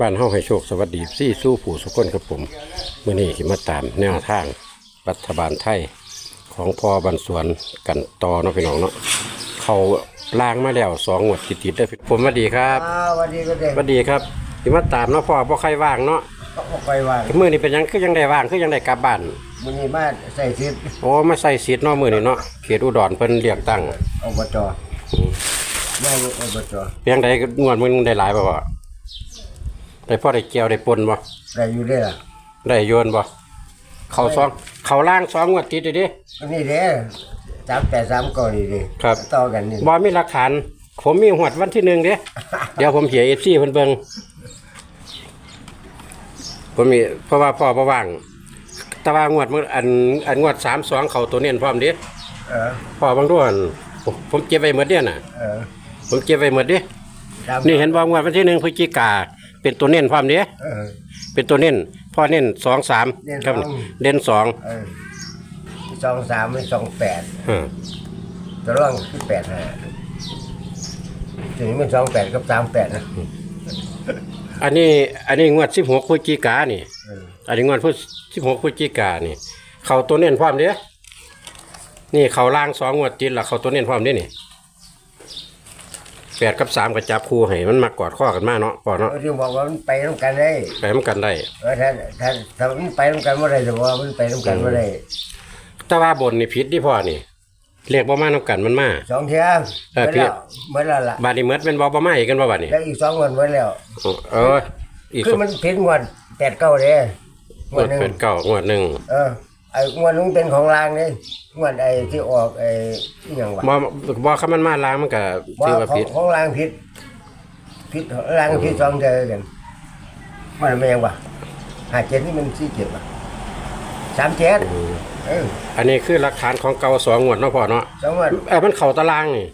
บ้านเฮาให้โชคสวัสดีซี่สู้ผู้สุคนครับผมเมื่อนี้สิมาตามแนวทางรัฐบาลไทยของพอบันสวนกันต่อเนาะพี่น้องเนาะเขาล่างมาแล้วสองงวดติดๆได้อพี่ผมสวัสดีครับอ้าววันนี้ก็เด็กสวัสดีครับสิมาตามเนาะพ่อบ่ใครว่างเนาะก็ไปว่างมื้อนี้เป็นหยังคือยังได้ว่างคือยังได้กลับบ้านมันมีบ้านใส่ซิปโอ้มาใส่สิทธิ์เนาะมื้อนี้เนาะเขตอุดรเพิ่นเรียกตั้งอบจไม่อบจเพียงใดงวดมึงได้หลายบ่พ่อ ได้พ่อได้เกี่ยวได้ปนบ่ได้อยู่ได้ล่ะได้โยนบ่เขาสองเขาล่างสองงวดติดเด้ดิอันนี้เด้สามแปดสามก่อนนี่ดิครับต่อกันนี่บ่มีหลักฐาน ผมมีหวดวันที่หนึ่งเด้ เดี๋ยวผมเขียน FC เพิ่นเบิ่งผมมีเพราะว่าพ่อบ่ว่างแต่ว่างวดมื้ออันอันงวด32เขาตัวเน้นพร้อมเด้เออพ่อบางด้วนผมผมเก็บไว้หมดเด้น่ะ เออผมเก็บไว้หมดเด้สามนี่เห็นบ่งวดวันที่หนึ่งพฤศจิกา เป็นตัวเน้นพร้อมเด้เออ เป็นตัวเน้นพ่อเน้นสองสามเน้นครับ สอง เด่นสองเออสองสามไม่สองแปดอ่าตัวร่องคือแปดห้าทีนี้มันสองแปดกับสามแปดนะอันนี้อันนี้งวดสิบหกพฤศจิกานี่ เอออันนี้งวดพฤศสิบหกพฤศจิกานี่ เขาตัวเน้นพร้อมเด้นี่เขาล่างสองงวดติดละเขาตัวเน้นพร้อมเด้นี่ แปดกับสามกับจับคู่ให้มันมากอดข้อกันมาเนาะปอดเนาะเขาที่บอกว่ามันไปน้ำกันได้ไปมันกันได้ เออถ้าถ้าถ้ามันไปน้ำกันว่าไรแต่ว่ามันไปน้ำกันว่าไรแต่ว่าบนนี่ผิดที่พ่อนี่เรียกบ่มาน้ำกันมันมา สองเที่ยงเออเมื่อแล้วเมื่อแล้วล่ะบาดนี้เมดเป็นบ่บ่มาอีกกันบ่บาดนี้แล้วอีกสองวันไว้แล้ว เอออีกคือสองมันเพินงวดแปดเก้าเด้งงววดดหนึ่งเป็นเก้างวดหนึ่งเออ ไอ้งวดนึงเป็นของรางนี่งวดไอ้ที่ออกไอ้อหย่างวะบ่บ่คำมันมาล้างมันก็ว่าถือว่าของผิดของรางผิดผิดรางผิดสองเจอกันมันไม่ยังวะห้าเจ็ดนี่มันสี่เจ็ดวะสามเจ็ดเอออันนี้คือหลักฐานของเก่าสองงวดเนาะพ่อเนาะสองงวดเออมันเข้าตารางนี่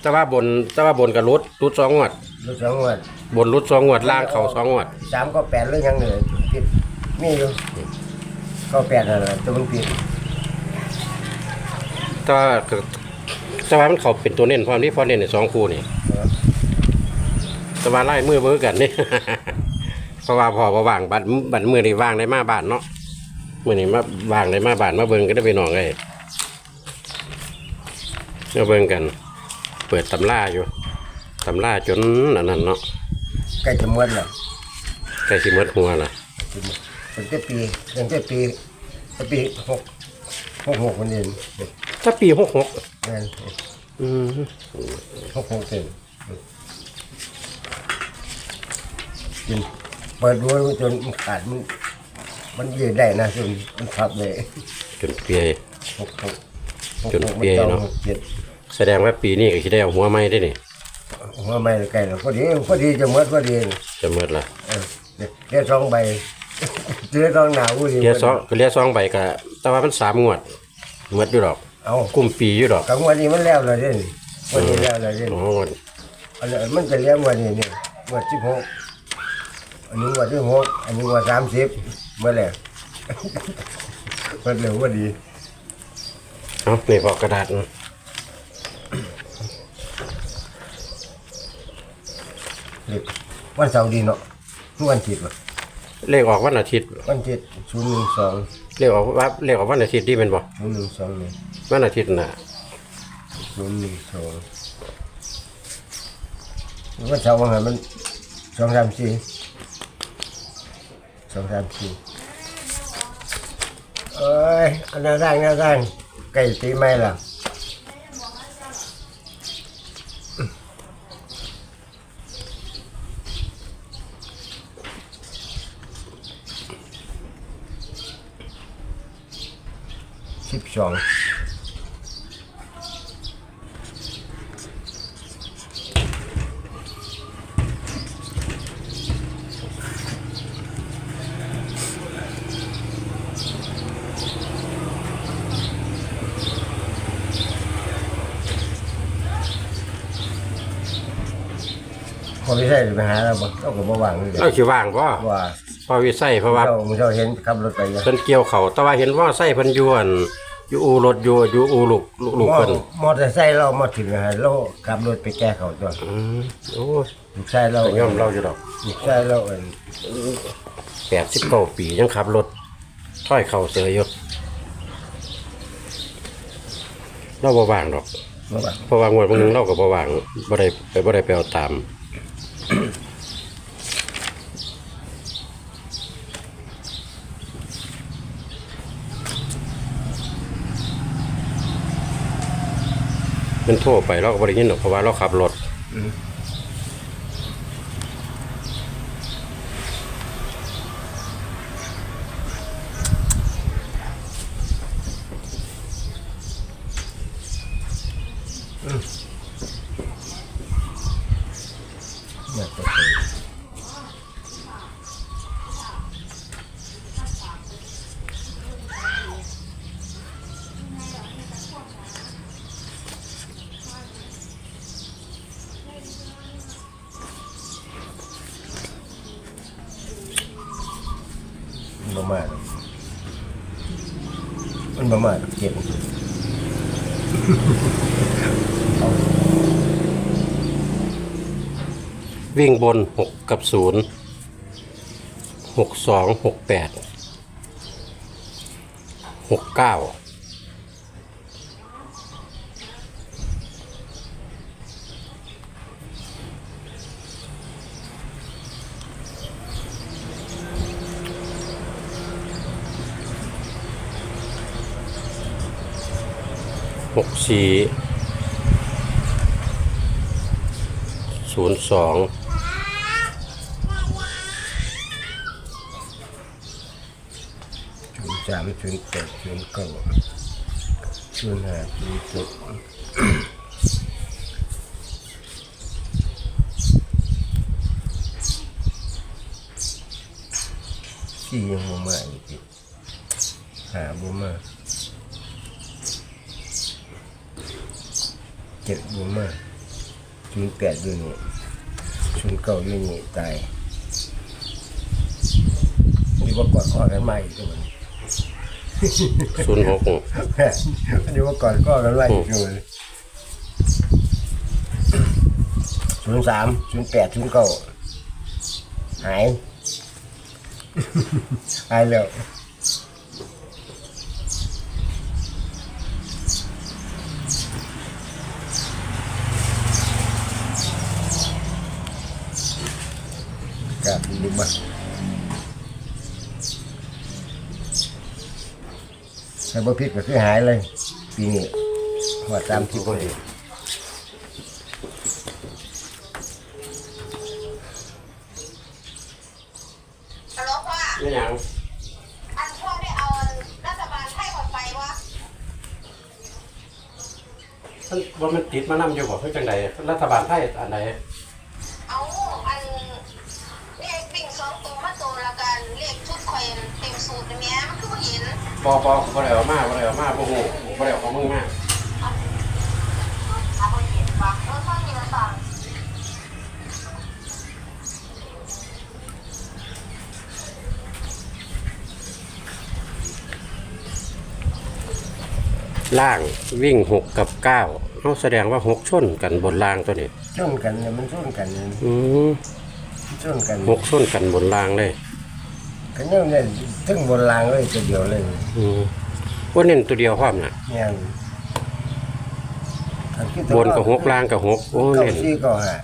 แต่ว่าบนแต่ว่าบนกับรุดรุดสองงวดลูกสองงวดบนรุดสองงวดล่างเข้าสองงวด สามก็แปดหรือยังเหนื่อยผิดมีอยู่ ก็แปดอะไรตัวมันผิดแต่ว่าก็แต่ว่ามันเข้าเป็นตัวเน้นพร้อมนี่พอเน้นในสองคู่นี่เออแต่ว่าไล่มือเบิ่งกันนี่ เพราะว่าพ่อบ่ว่างบัดบัดมือนี่ว่างได้มาบ้านเนาะมื้อนี้มาว่างได้มาบ้านมาเบิ่งก็ได้ไปน้องเอ้ยมาเบิ่งกัน เปิดตำราอยู่ตำราจนอันนั้นเนาะใกล้จะหมดแล้วใกล้สิหมดหัวล่ะ ตั้งแต่ปีตั้งแต่ปีตั้งแต่ปีหกหกหกคนเองถ้าปีหกหกนั่นอืมหกหกเองจนเปิดดูจนมันขาดมันมันยืดได้นะจนมันพับเลยจนเปีย หกหกหกจนหกเปรี้ยมันเนาะต้องเจ็ดแสดงว่าปีนี้ก็สิได้เอาหัวไม้ได้นี่หัวไม่ไกลแล้วพอดีพอดีจะหมดพอดี จะหมดละเออเดี๋ยวสองใบ เดี๋ยวสองหนาวพอดีเรียกสองเรียกสองใบก็แต่ว่ามันสามงวดหมดอยู่ดอกเอากุมปีอยู่ดอกกับวันนี้มันแล้วเลยเด่นวันนี้แล้วเลยเด่นอ๋ออันนี้มันจะเลี้ยงวันนี้นี่วันที่หกอันนี้วันที่หกอันนี้วันสามสิบเมื่อไหร่มันเร็วว่าดีเอานี่พอกระดาษนะวันเสาร์ดีเนาะทุกวันอาทิตย์วะ เลขออกวันอาทิตย์วันอาทิตย์ศูนย์หนึ่งสองเลขออกว่าเลขออกวันอาทิตย์ที่เป็นบ่ศูนย์หนึ่งสองหนึ่งวันอาทิตย์น่ะศูนย์หนึ่งสองวันเสาร์วันไหนมันสองสามสี่สองสามสี่เอ้ยอันนั้นร่างนั้นร่างไก่ตีไม่ล่ะ สิบสองพอไม่ใช่ไปหาแล้วบ่ต้องกับบ่วางเลยเราสิว่างบ่ว่าพอวิไสเพราะว่าเราเราเห็นขับรถไปอยู่ เพิ่นเกี่ยวเขาแต่ว่าเห็นว่าไส้เพิ่นอยู่อั่น อยู่อูรถอยู่อยู่อูลูกลูกลูกมอเพิ่นมอเตอร์ไซค์เรามาถึงนะฮะเราขับรถไปแก้เขาตัวอืมโอ้ยลูกชายเราก็ย่อมเราอยู่ดอกลูกชายเราเอ็นแปดสิบเก้าปียังขับรถถ้อยเข่าเสือยศเราบ่ว่างดอก บ่ว่าเพราะว่างวดบางนึงเราก็บ่ว่างบ่ได้ไปบ่ได้ไปเอาตาม มันโทรไปเราก็บริยินหรอกเพราะว่าเราขับรถ อยากไป มันประมาณ มันประมาณเก็บวิ่งบนหกกับศูนย์หกสองหกแปดหกเก้า หกสี่ศูนย์สองศูนย์สามศูนย์แปดศูนย์เก้าศูนย์ห้าศูนย์หกสี่ยังบ่มาอีกหาบ่มา เจ็ดบ่มาศูนย์แปดอยู่นี่ศูนย์เก้าอยู่นี่ตายนี่ว่ากอดข้อกันมาอีกตัวนี้ศูนย์หกอันนี้ว่าก่อนก็กันไล่อยู่เลยศูนย์สามศูนย์แปดศูนย์เก้าหาย หายแล้วกลั บดีบ้างถ้าบ่ผิดก็คือหายเลย ปีนี้หัวตามที่บ่ดีฮัลโหลพ่อไม่ยังอันพ่อได้เอารัฐบาลให้หมดไปวะมันว่ามันติดมานํอยู่บ่คือจังใดรัฐบาลไทยอันใด เห็นบ่บ่บ่ได้เอามาบ่ได้เอามาบ่ฮู้บ่ได้เอาของมึงมาเอาบ่เห็นปะเออพ่อมีมาสั่งล่างวิ่งหกกับเก้าเฮาแสดงว่าหกชนกันบนล่างตัวนี้ชนกันเนี่ยมันชนกันเนี่ยอืมชนกันหกชนกันบนล่างเลย กันเนี่ยเนี่ยถึงบนรางเลยตัวเดียวเลยอืมว่าเน้นตัวเดียวพร้อมน่ะเนี่ยอัคิดบนกับหกล่างกับหกโอ้เก้าเน้นสี่เก้าห้า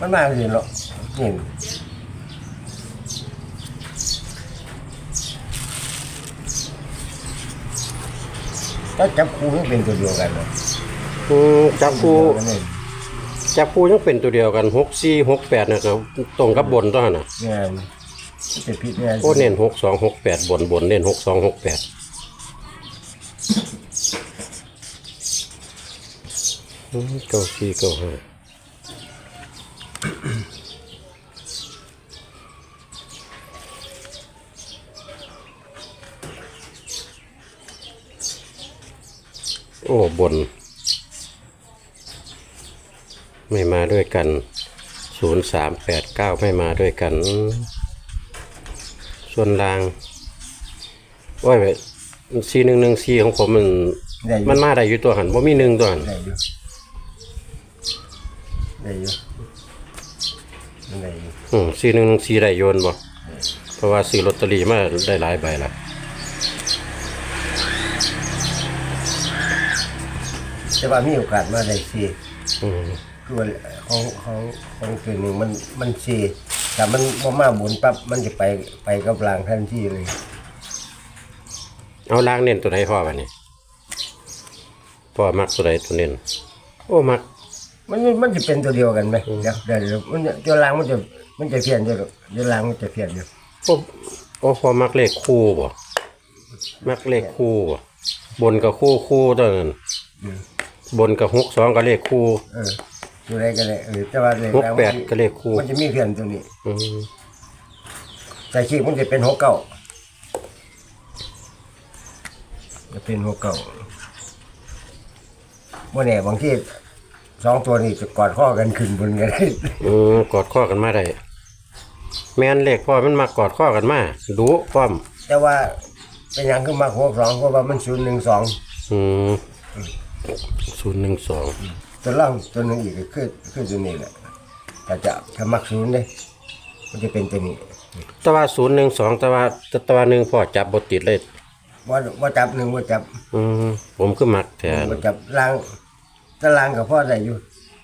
มันมาสิเนาะนี่ถ้าจับคู่มันเป็นตัวเดียวกันเนาะอืมจับคู่ตัวเดียวกันเลย จับคู่ยังเป็นตัวเดียวกันหกสี่หกแปดน่ะก็ตรงกับบนตัวนั้นน่ะเนี่ยมันจะผิดเนี่ยโอ้เน้นหกสองหกแปดบนบนเน้นหกสองหกแปดอืมเก้าสี่เก้าห้าโอ้บน ไม่มาด้วยกันศูนย์สามแปดเก้าไม่มาด้วยกันอืมส่วนรางโอ้ยซีหนึ่งหนึ่งซีของผมมัน ได้อยู่มันมาได้อยู่ตัวหันว่ามีหนึ่งตัวหันได้อยู่ได้อยู่มันได้อืมสี่หนึ่งสี่ได้โยนบ่เพราะว่าซื้อลอตเตอรี่มาได้หลายใบละแต่ว่ามีโอกาสมาได้สี่อืม คือว่าของของของตัวหนึ่งมันมันสี่แต่มันพอมาบนปั๊บมันจะไปไปกับรางทันทีเลยเอาล่างเน้นตัวไหนพ่อบัดนี้พ่อมักตัวไหนตัวเน้นโอ้มักมันมันมันจะเป็นตัวเดียวกันไหมเดี๋ยวเดี๋ยวเดี๋ยวมันจะตัวรางมันจะมันจะเพี้ยนจะเดี๋ยวรางมันจะเพี้ยนอยู่โอ้โอ้พ่อมักเลขคู่บ่มักเลขคู่บ่บนกับคู่คู่ตัวนั้นอืมบนกับหกสองก็เลขคู่เออ ตัวใดก็ได้เออแต่ว่าเลขหกรางแปดมันก็เลขคู่ มันจะมีเพี้ยนตัวนี้อืมแต่ขีมันจะเป็นหกเก้าจะเป็นหกเก้าว่าแน่บางที่สองตัวนี้จะกอดข้อกันขึ้นบนกันได้อืมกอดข้อกันมาได้แม่นเลขพ่อมันมากอดข้อกันมาดูพร้อมแต่ว่าเป็นหยังขึ้นมาหกสองเพราะว่ามันศูนย์หนึ่งสองอืม ศูนย์หนึ่งสองตัวล่างตัวหนึ่งอีกก็คือคือตัวนี้แหละแต่จะถ้ามักศูนย์เนี่ยมันจะเป็นตัวนี้แต่ว่าศูนย์หนึ่งสองแต่ว่าแต่ว่าหนึ่งพ่อจับบติดเลยว่าว่าจับหนึ่งว่าจับ อืมผมคือมักแทนว่าจับล่างถ้าล่างกับพ่อได้อยู่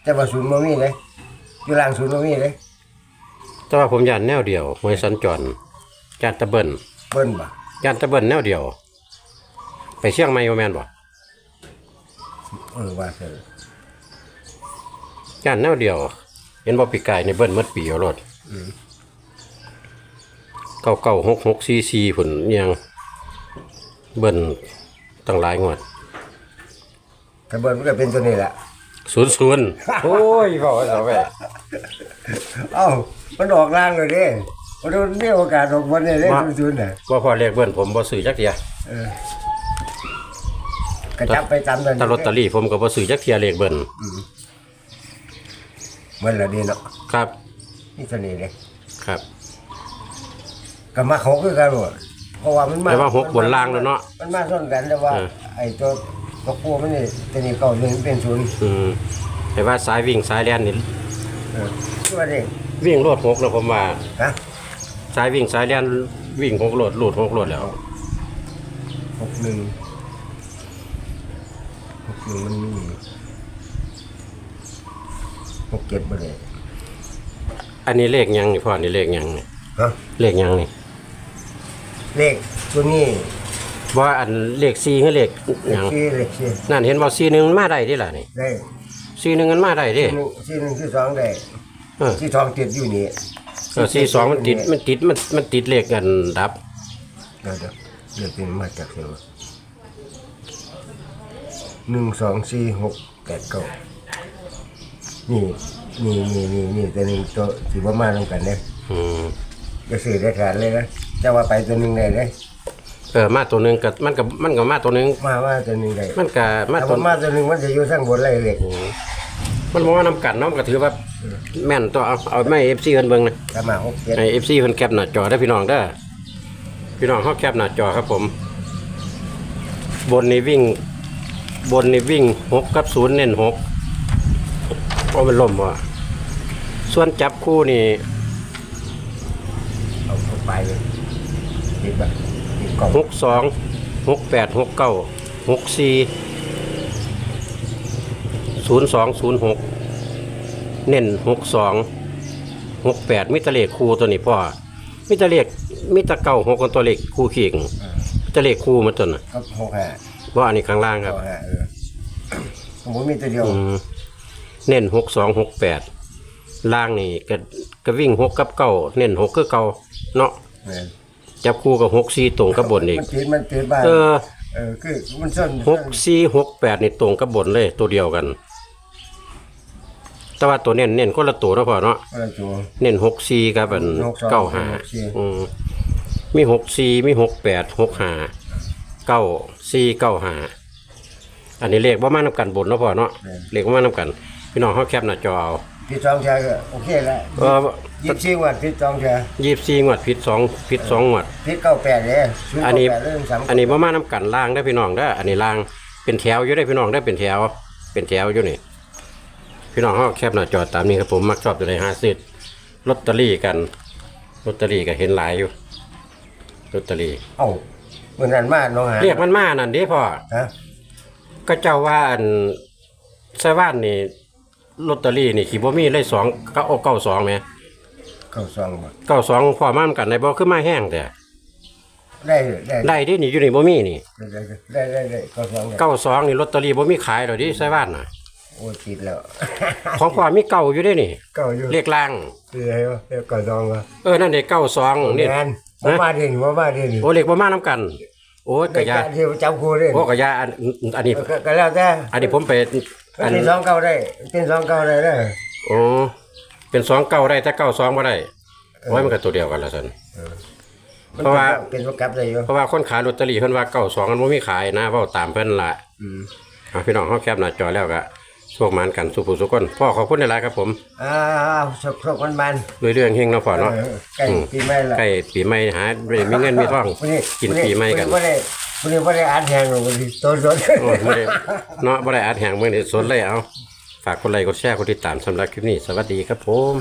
แต่ว่าศูนย์มันมีเลยอยู่ล่างศูนย์มันมีเลยแต่ว่าผมยานแนวเดียวหวยสัญจรยานตะเบินเบิ้ลบ่ยานตะเบินแนวเดียว ไปเชียงใหม่โอแมนบ่ เออว่าเถอะยานแนวเดียว เห็นบ่ปีกายในเบิ้นหมดปีเอารถอืมเก้าเก้าหกหกสี่สี่ผลยังเบิ้นตั้งหลายงวดถ้าเบิ้ลมันก็เป็นตัวนี้แหละศูนย์ศูนย์โอ้ยบอกว่าเอาไปเอ้ามันออกล่างเลยเด้มันมีโอกาสออกบนเนี่ยเด้ศูนย์ๆน่ะว่าพอเลขเบิ้นผมบ่ซื้อจักเทียเออ ก็จับไปตามนั้นถ้าลอตเตอรี่ผมก็บ่ซื้อจักเทียเลขเบิ้นเหมันละดีเนาะครับ นี่ตัวนี้เลยครับก็มาเขาคือกันหมดเพราะว่ามันมาแต่ว่าหกบนล่างแล้วเนาะมันมาส้นกันแต่ว่าเออไอ้ตัวตัวปูมันนี่ตัวนี้เก่าหนึ่งเป็นศูนย์อืมแต่ว่าสายวิ่งสายแล่นนี่เออตัวนี้วิ่งโลดหกแล้วผมว่าฮะสายวิ่งสายแล่นวิ่งหกโลดโลดหกโลดแล้วหกหนึ่ง หกหนึ่งมันมีหกเจ็ดบ่เลยอันนี้เลขหยังนี่พ่อนี่เลขหยังนี่ฮะเลขหยังนี่เลขตัวนี้ว่าอันเลข4คือเลขเลหขยังสี่เลขสี่นั่นเห็นว่า4นึงมันมาได้เดิล่ะนี่ได้4นึงมันมาได้เดิ หนึ่งสี่หนึ่งสี่สองได้เออสี่สองติดอยู่นี่เออ42มันติดมันติดมันมันติดเลขกันดับ เดี๋ยวเดี๋ยวเลขนี้มาจากเสียง หนึ่งสองสี่หกแปดเก้านี่นี่นี่นี่นี่ตัวหนึ่งตัวที่ว่ามาตรงกันเนี่ยอืมจะสื่อได้ขาดเลยนะจะว่าไปตัวหนึ่งได้เลยเออมาตัวหนึงก็มันก็มันก็มาตัวหนึงมาว่าตัวหนึ่งได้มันก็มาถ้าตัวว่ามาตัวหนึ่งมันจะอยู่ข้างบนเลยเลยมันบ่ว่านำกันเนาะมันก็ถือว่าแม่นตัวเอาเอาไม่ FC เพิ่นเบิ่งนะถ้ามาหกเจ็ดให้ FC เพิ่นแคปหน้าจอได้อพี่น้องเด้อพี่น้องเฮาแคปหน้าจอครับผม บนนี่วิ่ง บนนี่วิ่งหกกับศูนย์เน้นหกเพราะมันล่มว่ะส่วนจับคู่นี่เอาเข้าไปเลยติดแบบติดกล่องหกสองหกแปดหกเก้าหกสี่ศูนย์สองศูนย์หกเน้นหกสองหกแปดมิตรเลขคู่ตัวนี้พ่อมิตรเลขมิตรเก้าหกกันตัวเลขคู่เขียงมิตรเลขคู่มาตัวน่ะ ก็หกห้า ว่าอันนี้ข้างล่างครับหกห้าเออผมมีตัวเดียวอืมเน้นหกสองหกแปดล่างนี่ก็ก็วิ่งหกกับเก้าเน้นหกคือเก้าเนาะแม่นจับคู่กับหกสี่ตรงกับบนอีกมันติดมันติดบ้านเออเออคือมันส้นหกสี่หกแปดนี่ตรงกับบนเลย ตัวเดียวกัน แต่ว่าตัวเน้นเน้นคนละตัวเนาะพ่อเนาะอะไรตัว เน้นหกสี่กับอันหกสองเก้าหาหกสี่ อืมมีหกสี่มีหกแปดหกหา เก้าสี่เก้าหาอันนี้เลขว่ามานํกันบนเนาะพ่อเนาะเลขว่ามานํกัน พี่น้องเขาแคปหน้าจอเอาพี่สองชายก็โอเคแล้วเออยี่สิบสี่วันพี่สองชายยี่สิบสี่งวดผิดสองผิดสองงวดพี่เก้าแปดเลยศูย์อันนี้เก้าแปดเริ่มสามอันนี้ว่ามานํกันล่างได้อพี่น้องได้ออันนี้ล่างเป็นแถวอยู่ได้อพี่น้องได้อเป็นแถว เป็นแถวอยู่นี่พี่น้องเขาแคปหน้าจอตามนี้ครับผมมักชอบตัวใดห้าสิบลอตเตอรี่กันลอตเตอรี่ก็เห็นหลายอยู่ลอตเตอรี่เอ้าเมื่อนั้นมาน้องหาเรียกมันมานั่นเด้พ่อฮะก็เจ้าว่าอันไส้ว่านนี่ลอตเตอรี่นี่ขี่บ่มีเลยสองเก้าเก้าสองไหมเข้าซองบ่เก้าสองพอมามกันในบ่คือมาแห้งแต่ได้ได้ได้ได้เดินี่อยู่นี่บ่มีนี่ได้ได้ได้เข้าซองได้เก้าสองนี่ลอตเตอรี่บ่มีขายหรอกดิไส้ว่านน่ะ โอ้ติดแล้วของพ่อมีเก้าอยู่เด้นี่ เก้าอยู่เลขล่าง คืออะไรวะเรียกเข้าซองวะเออนั่นเด็กเก้าสองนี่แมน บ่มาเด่นบ่มาเด่นโอ้เลขบ่มานํกัน โอ้ยได้กะยาการที่จำครูเด่นโอ้กะยาอันอันนี้ก็ก็แล้วแต่อันนี้ผมไปอันเป็นสองเก้าได้เป็นสองเก้าได้เด้อโอ้เป็นสองเก้าได้แต่เก้าสองบ่ได้โอ้ยมันก็ตัวเดียวกันละสันมันเพราะว่าเป็นประกับได้อยู่เพราะว่าคนขายลอตเตอรี่เพิ่นว่าเก้าสองมันบ่มีขายนะเว้าตามเพิ่นล่ะอืมอะพี่น้องเฮาแคปหน้าจอแล้วก็ โชคหมานกันสุขสุขคนพ่อขอบคุณหลายๆครับผมอ้าวสกสกมันมันด้วยเรื่องเฮงเนาะพ่อเนาะเออใกล้ปีใหม่ละใกล้ปีใหม่หามีเงินมีทองวันนี้กินปีใหม่กันวันนี้วันนี้วันนี้อ่านแหงหรอกวันนี้ตัวสดโอ้ยบ่ได้เนาะบ่ได้อัดแหงมื้อนี้สดเลยเอาฝากกดไลค์กดแชร์กดติดตามสำหรับคลิปนี้ สวัสดีครับผม